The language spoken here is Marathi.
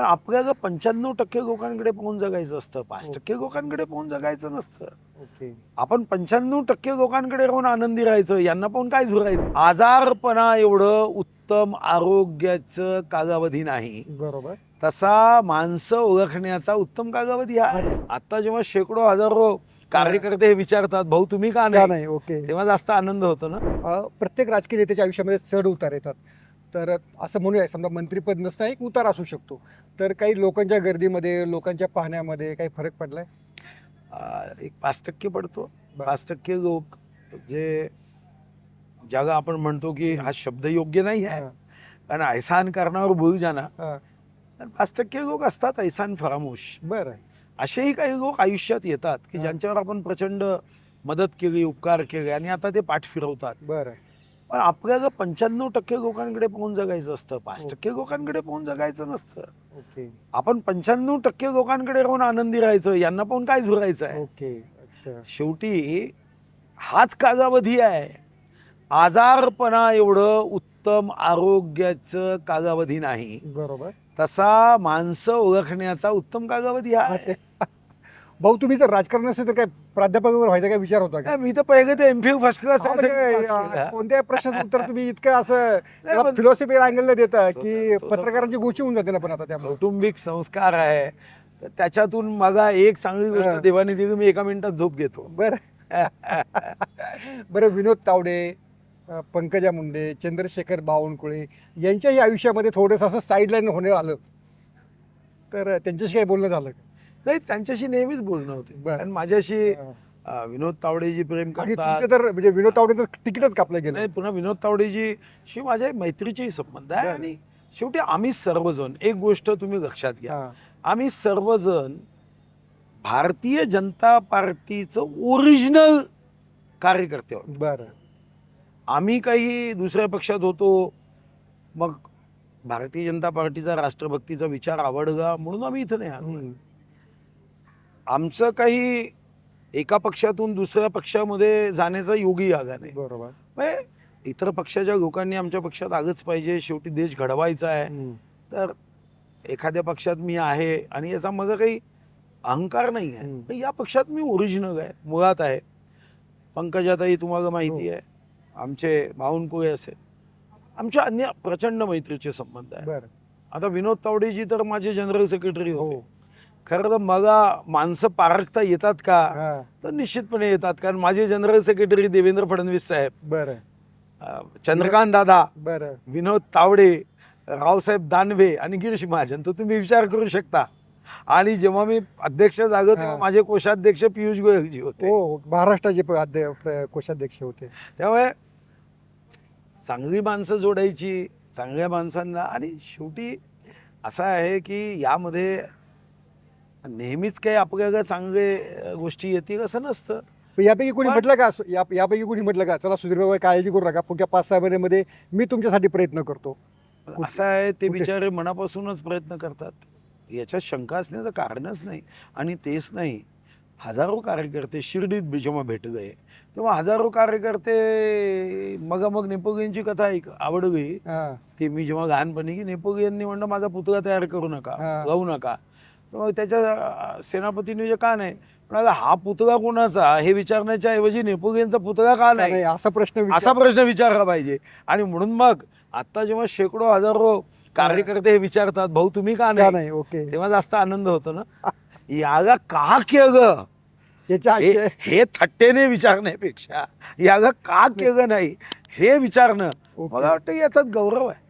पण आपल्याला पंच्याण्णव टक्के लोकांकडे पाहून जगायचं असतं. पाच टक्के लोकांकडे पाहून जगायचं नसतं. आपण पंच्याण्णव टक्के लोकांकडे राहून आनंदी राहायचं यांना पाहून काय झुरायचं आजारपणा एवढं उत्तम आरोग्याचं कालावधी नाही. बरोबर. तसा माणसं ओळखण्याचा उत्तम कालावधी हा आता जेव्हा शेकडो हजारो कार्यकर्ते हे विचारतात भाऊ तुम्ही का नाही? ओके. तेव्हा जास्त आनंद होतो ना? प्रत्येक राजकीय नेत्याच्या आयुष्यामध्ये चढ उतार येतात. तर असं म्हणूया समजा मंत्रीपद नसता एक उतार असू शकतो. तर काही लोकांच्या गर्दीमध्ये लोकांच्या पाहण्यामध्ये काही फरक पडलाय? एक पाच टक्के पडतो. पाच टक्के लोक जे ज्याला आपण म्हणतो की हा शब्द योग्य नाही आहे. कारण ऐसान कारणावर बोलू जाना. तर पाच टक्के लोक असतात ऐसान फरामोश. बरं. असेही काही लोक आयुष्यात येतात की. ज्यांच्यावर आपण प्रचंड मदत केली उपकार केले आणि आता ते पाठ फिरवतात. बरं. पण आपल्याला पंच्याण्णव टक्के लोकांकडे पाहून जगायचं असतं पाच हो. टक्के लोकांकडे पाहून जगायचं नसतं. आपण पंच्याण्णव टक्के लोकांकडे राहून आनंदी राहायचं यांना पाहून काय झुरायचं आहे? शेवटी हाच कालावधी आहे. आजारपणा एवढं उत्तम आरोग्याचं कालावधी नाही. बरोबर. तसा माणसं ओळखण्याचा उत्तम कालावधी हा आहे. भाऊ तुम्ही जर राजकारण असेल तर काय प्राध्यापक वगैरे व्हायचा काय विचार होता का? मी तर पहिले ते एम फर्स्ट क्लास कोणत्याही प्रश्नाचं उत्तर तुम्ही इतकं असं पण- फिलॉसॉफी अँगल देता की पत्रकारांची गोची होऊन जाते ना पण आता त्यामुळे. कौटुंबिक संस्कार आहे. तर त्याच्यातून मला एक चांगली गोष्ट हा. देवाने दिली मी एका मिनिटात झोप घेतो. बरं. बरं विनोद तावडे अ, पंकजा मुंडे चंद्रशेखर बावनकुळे यांच्याही आयुष्यामध्ये थोडंसं असं साईडलाईन होणे आलं. तर त्यांच्याशी काही बोलणं झालं का? नाही त्यांच्याशी नेहमीच बोलणं होते. कारण माझ्याशी अं, विनोद तावडेजी प्रेम आणि करतात. तुमचं तर म्हणजे विनोद तावडे तर तिकीटच कापलं गेलं. नाही पुन्हा विनोद तावडेजी शी माझ्या मैत्रीचेही संबंध आहे बरं. आणि शेवटी आम्ही सर्वजण एक गोष्ट तुम्ही लक्षात घ्या. हा, आम्ही सर्वजण भारतीय जनता पार्टीचं ओरिजिनल कार्यकर्ते आहोत. बरं. आम्ही काही दुसऱ्या पक्षात होतो मग भारतीय जनता पार्टीचा राष्ट्रभक्तीचा विचार आवडला म्हणून आम्ही इथं नाही आलो. हम्म. आमचं काही एका पक्षातून दुसऱ्या पक्षामध्ये जाण्याचा योगी आगा नाही बरोबर. म्हणजे इतर पक्षाच्या लोकांनी आमच्या पक्षात आगच पाहिजे शेवटी देश घडवायचा आहे. तर एखाद्या पक्षात मी आहे आणि याचा मग काही अहंकार नाही आहे. या पक्षात मी ओरिजिनल आहे मुळात आहे. पंकजाताई तुम्हाला माहिती हो. आहे आमचे बावनकुळे असेल आमच्या अन्य प्रचंड मैत्रीचे संबंध आहे. बरं. आता विनोद तावडेजी तर माझे जनरल सेक्रेटरी होते. हो खरं तर मला माणसं पारखता येतात का? हा. तर निश्चितपणे येतात. कारण माझे जनरल सेक्रेटरी देवेंद्र फडणवीस साहेब. बरं. अं, चंद्रकांत दादा. बरं. विनोद तावडे रावसाहेब दानवे आणि गिरीश महाजन. तर तुम्ही विचार करू शकता. आणि जेव्हा मी अध्यक्ष जागो तेव्हा हा. माझे कोषाध्यक्ष पियुष गोयलजी होते. हो महाराष्ट्राचे प- अध्य- प्र- कोषाध्यक्ष होते. त्यामुळे चांगली माणसं जोडायची चांगल्या माणसांना आणि शेवटी असं आहे की यामध्ये नेहमीच काही आपल्याला चांगले गोष्टी येतील असं नसतं. पण यापैकी कोणी पण- म्हटलं का? या यापैकी कोणी म्हटलं का? चला सुधीर बाबा काळजी करू नका. पुढच्या पाच सहा महिन्यामध्ये मी तुमच्यासाठी प्रयत्न करतो. कुठे- असं आहे ते कुठे? बिचारे मनापासूनच प्रयत्न करतात. याच्यात शंका असण्याचं कारणच नाही. आणि तेच नाही. हजारो कार्यकर्ते शिर्डीत बी जेव्हा भेटले तेव्हा हजारो कार्यकर्ते मग मग नेपोलियनची कथा ऐक आवडली हा, ते मी जेव्हा लहानपणी की नेपोलियननी म्हणलं माझा पुतळा तयार करू नका हा. गाऊ नका. मग त्याच्या सेनापतीने जे का नाही म्हणाला हा पुतळा कोणाचा हे विचारण्याच्या ऐवजी नेपोलियनचा पुतळा का नाही असा प्रश्न विचार- असा प्रश्न विचारला पाहिजे. आणि म्हणून मग आता जेव्हा शेकडो हजारो कार्यकर्ते हे विचारतात भाऊ तुम्ही का नाही? ओके. तेव्हा जास्त आनंद होतो ना. याला का केलं? हे थट्टेने विचारण्यापेक्षा याला का केलं नाही? हे विचारणं. मला वाटतं याचाच गौरव आहे.